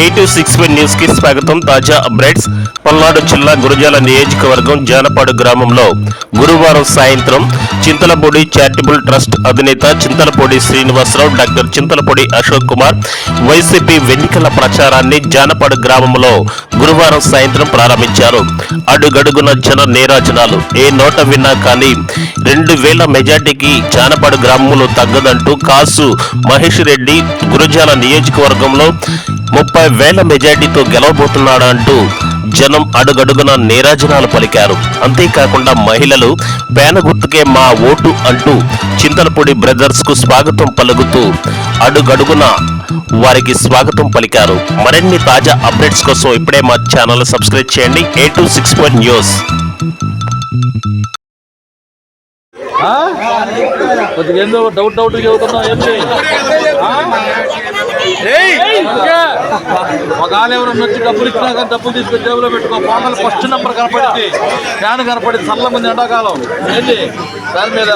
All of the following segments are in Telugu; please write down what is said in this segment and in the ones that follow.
ఎయిట్ సిక్స్ వన్ న్యూస్కి స్వాగతం. తాజా అప్డేట్స్. పల్నాడు జిల్లా గురజాల నియోజకవర్గం జానపాడు గ్రామంలో గురువారం సాయంత్రం చింతలపూడి చారిటబుల్ ట్రస్ట్ అధినేత చింతలపూడి శ్రీనివాసరావు డాక్టర్ చింతలపూడి అశోక్ కుమార్ వైసీపీ ఎన్నికల ప్రచారాన్ని జానపాడు గ్రామంలో గురువారం సాయంత్రం ప్రారంభించారు. అడుగడుగున జన నీరాజనాలు. ఏ నోట విన్నా కానీ రెండు వేల మెజార్టీకి జానపాడు గ్రామంలో తగ్గదంటూ కాసు మహేష్ రెడ్డి గురజాల నియోజకవర్గంలో ముప్పై వేల మెజార్టీతో గెలవబోతున్నాడు అంటూ జనం అడుగడుగున నీరాజనాలు పలికారు. అంతేకాకుండా మహిళలు పేన గుర్తుకే మా ఓటు అంటూ చింతలపూడి బ్రదర్స్కు స్వాగతం పలుకుతూ అడుగడుగున వారికి స్వాగతం పలికారు. మరిన్ని తాజా అప్డేట్స్ కోసం ఇప్పుడే మా ఛానల్ సబ్స్క్రైబ్ చేయండి. A two six point news కొద్దిగా ఏందో డౌట్ డౌట్ చదువుతున్నావు ఏం ఆలు ఎవరన్నా వచ్చి డబ్బులు ఇచ్చినా కానీ డబ్బులు తీసుకొని జేబులో పెట్టుకో. ఫోన్లో ఫస్ట్ నెంబర్ కనపడింది. ఫ్యాన్ కనపడింది. చల్ల మంది ఎండాకాలం. ఏంటి దాని మీద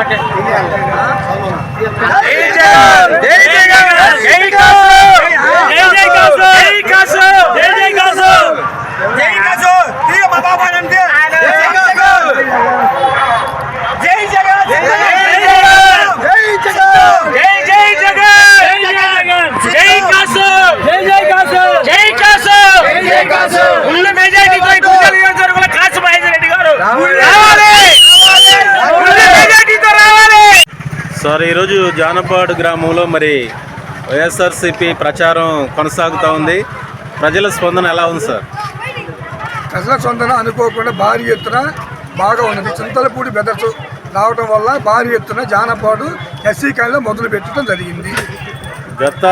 జై జై కాసు జై కాసు జై జై కాసు జై కాసు తీయ మా బాబా అంటే జై జగన్ జై జగన్ జై జగన్ జై జై జగన్ జై జగన్ జై కాసు జై జై కాసు జై కాసు జై జై కాసు ఉల్ల మెజారిటీతో గుంటూరు నియోజకవర్గంలో కాసు మహేందర్ రెడ్డి గారు రావాలి ఉల్ల మెజారిటీతో రావాలి సార్ ఈరోజు జానపాడు గ్రామంలో మరి వైఎస్ఆర్సీపీ ప్రచారం కొనసాగుతూ ఉంది. ప్రజల స్పందన ఎలా ఉంది సార్? ప్రజల సొంతన అనుకోకుండా భారీ ఎత్తున బాగా ఉన్నది. చింతలపూడి బెదర్స్ రావడం వల్ల భారీ ఎత్తున జానపాడు ఎస్సీ కాలంలో మొదలు పెట్టడం జరిగింది. గత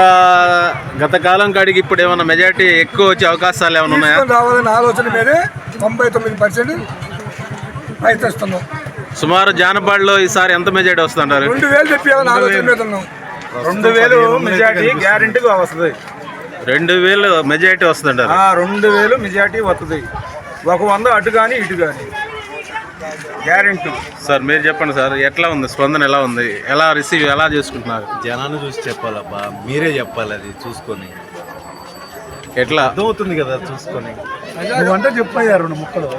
గత కాలం కాడికి ఇప్పుడు ఏమైనా మెజార్టీ ఎక్కువ వచ్చే అవకాశాలు ఏమైనా ఉన్నాయా? రావాలనే ఆలోచన మీదే తొంభై తొమ్మిది పర్సెంట్ ప్రయత్నిస్తున్నాం. సుమారు జానపాడులో ఈసారి ఎంత మెజార్టీ వస్తుంటారు రెండు వేలు ఉన్నాం రెండు వేలు. మెజార్టీ గ్యారంటీగా వస్తుంది. రెండు వేలు మెజార్టీ వస్తుంటారు ఆ రెండు వేలు మెజార్టీ వస్తుంది. ఒక వంద అటు కానీ ఇటు కానీ గ్యారంటీ. సార్ మీరు చెప్పండి సార్ ఎట్లా ఉంది? స్పందన ఎలా ఉంది? ఎలా రిసీవ్ ఎలా చేసుకుంటున్నారు? జనాన్ని చూసి చెప్పాలబ్బా మీరే చెప్పాలి అది చూసుకొని. ఎట్లా? అర్థమవుతుంది కదా చూసుకొని. నువ్వంటే చెప్పయ్యా రెండు ముక్కలు.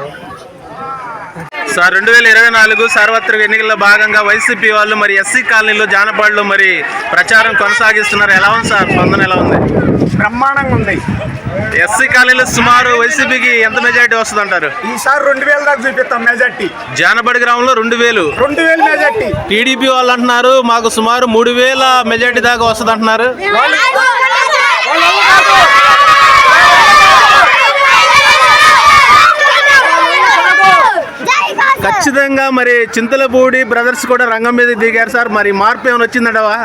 సార్ రెండు వేల ఇరవై నాలుగు సార్వత్రిక ఎన్నికల్లో భాగంగా వైసీపీ వాళ్ళు మరి ఎస్సీ కాలనీలో జానపాడులో మరి ప్రచారం కొనసాగిస్తున్నారు. ఎలా ఉంది సార్? స్పందన ఎలా ఉంది? బ్రహ్మాండంగా ఉంది. ఎస్సీ కాలనీలో సుమారు వైసీపీకి ఎంత మెజారిటీ వస్తుంది అంటారు ఈసారి రెండు వేల దాకా చూపిస్తాం మెజార్టీ. జానపడి గ్రామంలో రెండు వేలు. రెండు వేలు మెజార్టీ. టీడీపీ వాళ్ళు అంటున్నారు మాకు సుమారు మూడు వేల మెజారిటీ దాకా వస్తుంది అంటున్నారు ఖచ్చితంగా మరి చింతలపూడి బ్రదర్స్ కూడా రంగం మీద దిగారు సార్. మరి మార్పు ఏమైనా వచ్చిందంటవా?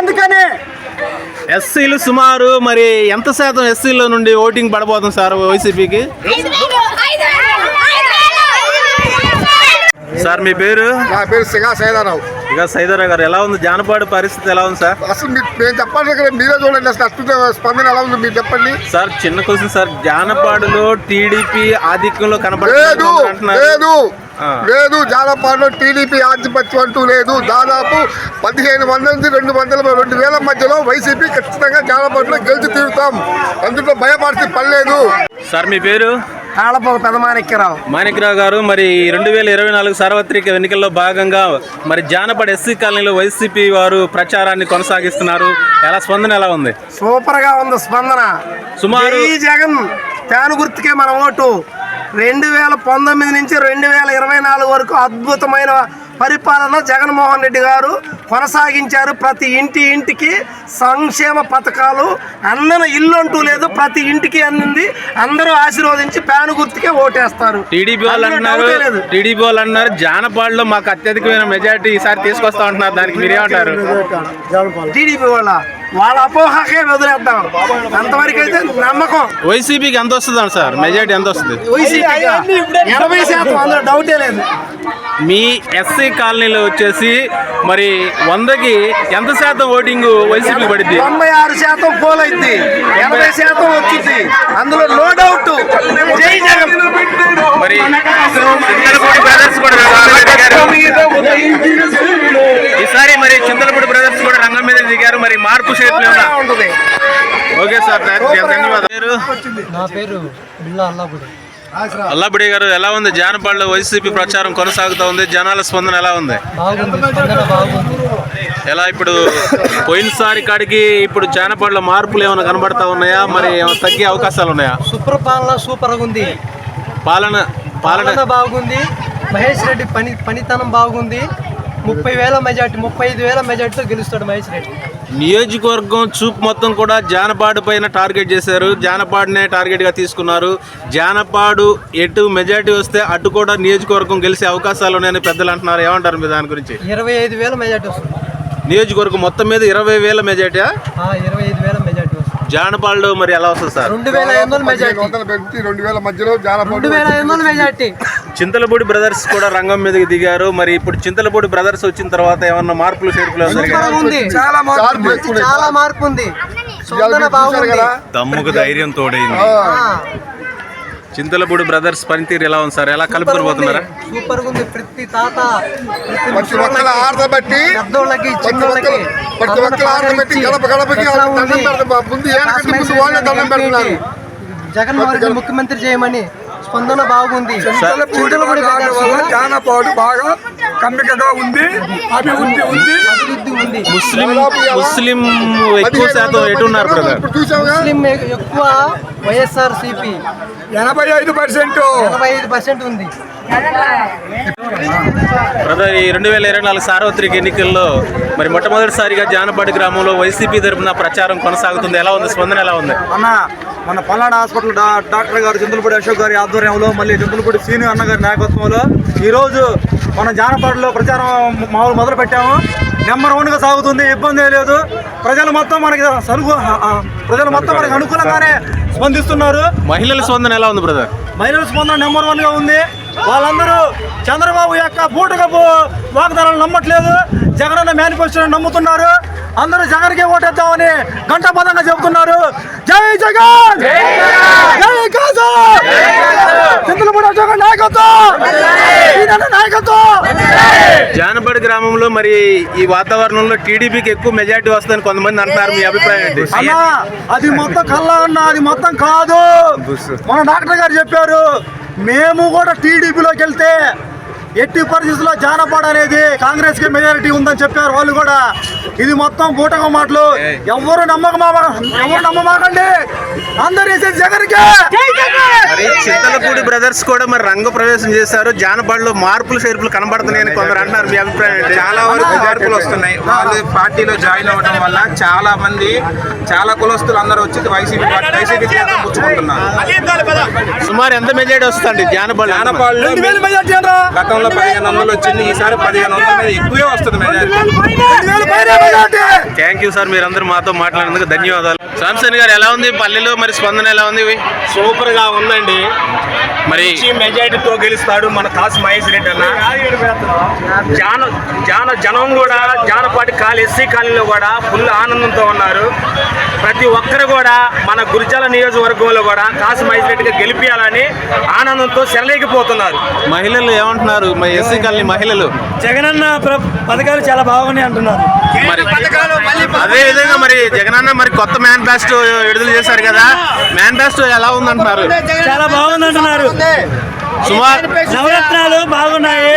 అందుకనే. ఎస్సీలు సుమారు మరి ఎంత శాతం ఎస్సీలో నుండి ఓటింగ్ పడబోతుంది సార్ వైసీపీకి సార్ మీ పేరు? నా పేరు సింగా సైదారావు. ఇక సైదరా గారు ఎలా ఉంది? జానపాడు పరిస్థితి ఎలా ఉంది సార్? అసలు మీరు మేము చెప్పాలి కదా మీరే చూడండి అసలు అద్భుత స్పందన ఎలా ఉంది మీరు చెప్పండి. సార్ చిన్న క్వశ్చన్ సార్ జానపాడులో టీడీపీ ఆధిక్యంలో లేదు అంటున్నారు? లేదు. లేదు జాలపాడులో టీడీపీ ఆధిపత్యం అంటూ లేదు. దాదాపు పదిహేను వందల నుంచి రెండు వందల రెండు వేల మధ్యలో వైసీపీ ఖచ్చితంగా జాలపాడులో గెలిచి తీరుతాం. అందులో భయపడితే పర్లేదు సార్ మీ పేరు? తాళపోక పెదమాణిక్యరావు. మాణిక్రావు గారు మరి రెండు వేల ఇరవై నాలుగు సార్వత్రిక ఎన్నికల్లో భాగంగా మరి జానపద ఎస్సీ కాలనీలో వైసీపీ వారు ప్రచారాన్ని కొనసాగిస్తున్నారు. ఎలా స్పందన ఎలా ఉంది? సూపర్గా ఉంది స్పందన. సుమారు జగన్ ఫ్యాన్ గుర్తుకే మన ఓటు. రెండు వేల పంతొమ్మిది నుంచి రెండు వేల ఇరవై నాలుగు వరకు అద్భుతమైన పరిపాలన జగన్మోహన్ రెడ్డి గారు కొనసాగించారు. ప్రతి ఇంటి ఇంటికి సంక్షేమ పథకాలు అందన ఇల్లు అంటూ లేదు ప్రతి ఇంటికి అందింది అందరూ ఆశీర్వదించి ఫ్యాన్ గుర్తుకే ఓటేస్తారు. టీడీపీ వాళ్ళు అంటున్నారు. టీడీపీ వాళ్ళు అంటున్నారు జానపాడులో మాకు అత్యధికమైన మెజారిటీ ఈసారి తీసుకొస్తా ఉంటున్నారు దానికి మీరేమంటారు టీడీపీ వాళ్ళ వాళ్ళ అపోహకే వదిలేద్దాం. అంతవరకు అయితే నమ్మకం. వైసీపీకి ఎంత వస్తుంది సార్? మెజారిటీ ఎంత వస్తుంది? వైసీపీ ఎనభై శాతం అందులో డౌటే లేదు. మీ ఎస్సీ కాలనీలో వచ్చేసి మరి వందకి ఎంత శాతం ఓటింగ్ వైసీపీ పడింది తొంభై ఆరు శాతం పోల్ అయింది. ఎనభై శాతం వచ్చింది. అందులో నో డౌట్ జై జగన్. మరి. ఈసారి మరి చింతలపూడి బ్రదర్స్ కూడా రంగం మీద దిగారు మరి మార్పు షేప్ లేదా ఉంటుంది. ఓకే సార్ ధన్యవాదాలు. పేరు నా పేరు బిల్లా అల్లాపుడి. అల్లాబడి గారు ఎలా ఉంది? జానపాడులో వైసీపీ ప్రచారం కొనసాగుతూ ఉంది. జనాల స్పందన ఎలా ఉంది? ఎలా ఇప్పుడు పోయినసారి కాడికి ఇప్పుడు జానపాడులో మార్పులు ఏమైనా కనబడతా ఉన్నాయా? మరి ఏమైనా తగ్గే అవకాశాలు ఉన్నాయా? సూపర్ పాలన సూపర్ ఉంది. పాలన పాలన పాలన బాగుంది. మహేష్ రెడ్డి పని పనితనం బాగుంది. ముప్పై వేల మెజార్టీ ముప్పై ఐదు వేల మెజార్టీతో గెలుస్తాడు మహేష్ రెడ్డి. నియోజకవర్గం చూపు మొత్తం కూడా జానపాడు పైన టార్గెట్ చేశారు. జానపాడునే టార్గెట్గా తీసుకున్నారు. జానపాడు ఎటు మెజారిటీ వస్తే అటు కూడా నియోజకవర్గం గెలిచే అవకాశాలు ఉన్నాయని పెద్దలు అంటున్నారు. ఏమంటారు మీరు దాని గురించి? ఇరవై ఐదు వేల మెజార్టీ వస్తుంది. నియోజకవర్గం మొత్తం మీద ఇరవై వేల మెజార్టీయా? ఆ, ఇరవై ఐదు వేల జానపాడులో మరి ఎలా వస్తుంది సార్? రెండు వేల ఐదు వందల మెజార్టీ. రెండు వేల మధ్యలో జాలపాడు రెండు వేల ఐదు వందల మెజార్టీ. చింతలపూడి బ్రదర్స్ కూడా రంగం మీదకి దిగారు. మరి ఇప్పుడు చింతలపూడి బ్రదర్స్ వచ్చిన తర్వాత ఏమన్నా మార్పులు చేర్పులు చాలా మార్పు ఉంది. దమ్ముకు ధైర్యం తోడైంది. ఆ, చింతలపూడి బ్రదర్స్ పనితీరు ఎలా ఉంది సార్? ఎలా కలుపుకొని పోతున్నారా సూపర్ ఉంది. ప్రతి తాత ప్రతి ఒక్కరు ఆడబట్టి పెద్దోళ్ళకి చిన్నోళ్ళకి ప్రతి ఒక్కరు ఆడబెట్టి గడప గడపకి ముందు ఏనకంటే ముందు వాళ్ళే దండం పెడుతున్నారు. జగన్మోహన్ రెడ్డి ముఖ్యమంత్రి చేయమని స్పందన బాగుంది. చింతలపూడి వల్ల జానపాడు బాగా కమ్మికగా ఉంది అభివృద్ధి ఉంది. అభివృద్ధి ఉంది. ముస్లిం ముస్లిం ఎక్కువ శాతం ఎటు ఉన్నారు ముస్లిం ఎక్కువ వైఎస్ఆర్ సిపి ఎనభై ఐదు పర్సెంట్. ఎనభై ఐదు పర్సెంట్ ఉంది. బ్రదర్ ఈ రెండు వేల ఇరవై నాలుగు సార్వత్రిక ఎన్నికల్లో మరి మొట్టమొదటిసారిగా జానపాడి గ్రామంలో వైసీపీ తరపున ప్రచారం కొనసాగుతుంది. ఎలా ఉంది? స్పందన ఎలా ఉంది? అన్న మన పల్నాడు హాస్పిటల్ డాక్టర్ గారు చంద్రపూడి అశోక్ గారి ఆధ్వర్యంలో మళ్ళీ చంద్రపూడి సీనియర్ అన్న గారి నాయకత్వంలో ఈరోజు మన జానపదలో ప్రచారం మామూలు మొదలు పెట్టాము. నెంబర్ వన్గా సాగుతుంది. ఇబ్బంది లేదు. ప్రజలు మొత్తం మనకి సరుకు ప్రజలు మొత్తం మనకి అనుకూలంగానే స్పందిస్తున్నారు. మహిళల స్పందన ఎలా ఉంది బ్రదర్ మహిళల స్పందన నెంబర్ వన్గా ఉంది. వాళ్ళందరూ చంద్రబాబు యొక్క బూటకపు వాగ్దానాలు నమ్మట్లేదు. జగనన్న మేనిఫెస్టోని నమ్ముతున్నారు. అందరూ జగన్కే ఓటేద్దామని ఘంటాపదంగా చెబుతున్నారు. జై జగన్! జై అశోక్ నాయకత్వం! జానపాడి గ్రామంలో మరి ఈ వాతావరణంలో టీడీపీకి ఎక్కువ మెజారిటీ వస్తుందని కొంతమంది అంటున్నారు. మీ అభిప్రాయం ఏంటి? అన్నా అది మొత్తం కల్లా అన్న అది మొత్తం కాదు. మన డాక్టర్ గారు చెప్పారు మేము కూడా టీడీపీలోకి వెళ్తే ఎట్టి పరిస్థితుల్లో జానపద అనేది కాంగ్రెస్కి మెజారిటీ ఉందని చెప్పారు వాళ్ళు కూడా. ఇది మొత్తం బూటక మాటలు. ఎవరు నమ్మకమా ఎవరు నమ్మమాకండి? అందరు వేసేది జగన్కే! మరి చింతలపూడి బ్రదర్స్ కూడా మరి రంగ ప్రవేశం చేశారు. జానపడలో మార్పులు చేర్పులు కనబడుతున్నాయని కొందరు అంటున్నారు. మీ అభిప్రాయం ఏంటి? చాలా వరకు మార్పులు వస్తున్నాయి. వాళ్ళు పార్టీలో జాయిన్ అవ్వడం వల్ల చాలా మంది చాలా కులస్తులు అందరూ వచ్చి వైసీపీ పార్టీ వైసీపీ పుచ్చుకుంటున్నారు. సుమారు ఎంత మెజారిటీ వస్తుంది జానపడ జానపాళ్ళు గతంలో పదిహేను వందలు వచ్చింది. ఈసారి పదిహేను వందల మీద ఎక్కువే వస్తుంది థ్యాంక్ యూ సార్ మీరందరూ మాతో మాట్లాడినందుకు ధన్యవాదాలు. సాంసన్ గారు ఎలా ఉంది? పల్లెలో మరి స్పందన ఎలా ఉంది? సూపర్గా ఉందండి. మరి మెజారిటీతో గెలుస్తాడు మన కాసు మహేష్ రెడ్డి అన్న. జాన జాన జనం కూడా జానపాటి కాలి ఎస్సీ కాలనీలో కూడా ఫుల్ ఆనందంతో ఉన్నారు. ప్రతి ఒక్కరు కూడా మన గురిజాల నియోజకవర్గంలో కూడా కాసు మహేష్ రెడ్డిగా గెలిపించాలని ఆనందంతో సెలలేకపోతున్నారు మహిళలు ఏమంటున్నారు? ఎస్సీ కాలనీ మహిళలు. జగనన్న ప్ర- పథకాలు చాలా బాగున్నాయి అంటున్నారు. మరి అదే విధంగా మరి జగనన్న మరి కొత్త మేనిఫెస్టో విడుదల చేశారు కదా. మేనిఫెస్టో ఎలా ఉందంటున్నారు? చాలా బాగుంది అంటున్నారు సుమారు నవరత్నాలు బాగున్నాయి.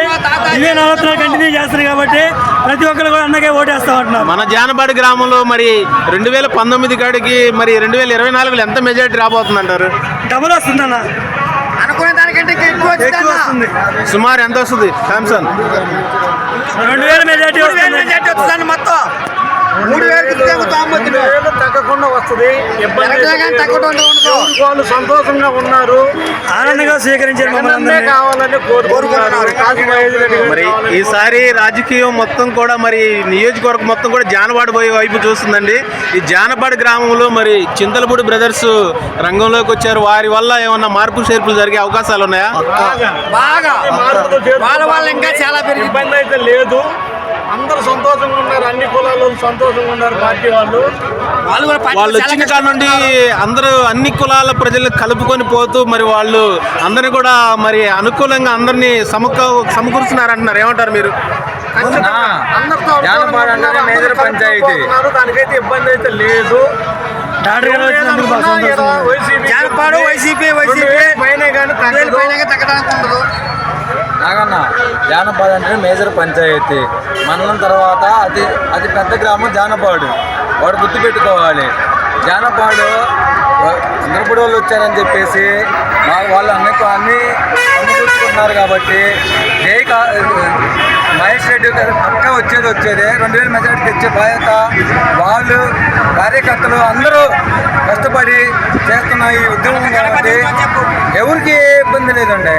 ఇవే నవరత్నాలు కంటిన్యూ చేస్తున్నారు కాబట్టి ప్రతి ఒక్కరు కూడా అన్నకే ఓటేస్తా ఉంటున్నారు. మన జానపాడి గ్రామంలో మరి రెండు వేల పంతొమ్మిది కాడికి మరి రెండు వేల ఇరవై నాలుగులో ఎంత మెజారిటీ రాబోతుంది అంటారు డబుల్ వస్తుందన్న. అనుకునే దానికంటే ఎక్కువ ఎక్కువ వస్తుంది. సుమారు ఎంత వస్తుంది శాంసంగ్ రెండు వేల మెజార్టీ వస్తుంది. మొత్తం. మూడు వేలు తగ్గకుండా వస్తుంది. వాళ్ళు సంతోషంగా ఉన్నారు? ఆనందంగా స్వీకరించారు. కావాలని కోరుకుంటున్నారు. మరి. ఈసారి రాజకీయం మొత్తం కూడా మరి నియోజకవర్గం మొత్తం కూడా జానపాడు పోయే వైపు చూస్తుందండి. ఈ జానపాడు గ్రామంలో మరి చింతలపూడి బ్రదర్స్ రంగంలోకి వచ్చారు. వారి వల్ల ఏమన్నా మార్పు చేర్పులు జరిగే అవకాశాలు ఉన్నాయా? బాగా. వాళ్ళ వల్ల ఇంకా చాలా ఇబ్బంది అయితే లేదు. అందరూ సంతోషంగా ఉన్నారు. అన్ని కులాలు సంతోషంగా ఉన్నారు పార్టీ వాళ్ళు. వాళ్ళు వచ్చిన కాడ నుండి అందరూ అన్ని కులాల ప్రజలు కలుపుకొని పోతూ మరి వాళ్ళు అందరిని కూడా మరి అనుకూలంగా అందరినీ సమక సమకూరుస్తున్నారు అంటున్నారు ఏమంటారు మీరు? పంచాయతీ? దానికైతే ఇబ్బంది అయితే లేదు. YCP Janapadu YCP YCP. పైనే కానీ తగ్గడానికి ఉండదు. నాగన్న జానపాడు అంటే మేజర్ పంచాయతీ. మండలం తర్వాత అతి అతి పెద్ద గ్రామం జానపాడు. వాడు గుర్తు పెట్టుకోవాలి. జానపాడు చంద్రపూడి వాళ్ళు వచ్చారని చెప్పేసి వాళ్ళు అన్ని అన్ని సమకూర్చుకుంటున్నారు కాబట్టి జై కా మహేష్ రెడ్డి గారు పక్క వచ్చేది వచ్చేది. రెండు వేల మెజార్టీ తెచ్చే బాధ్యత వాళ్ళు కార్యకర్తలు అందరూ కష్టపడి చేస్తున్న ఈ ఉద్యమం కాబట్టి ఎవరికి ఏ ఇబ్బంది లేదండి.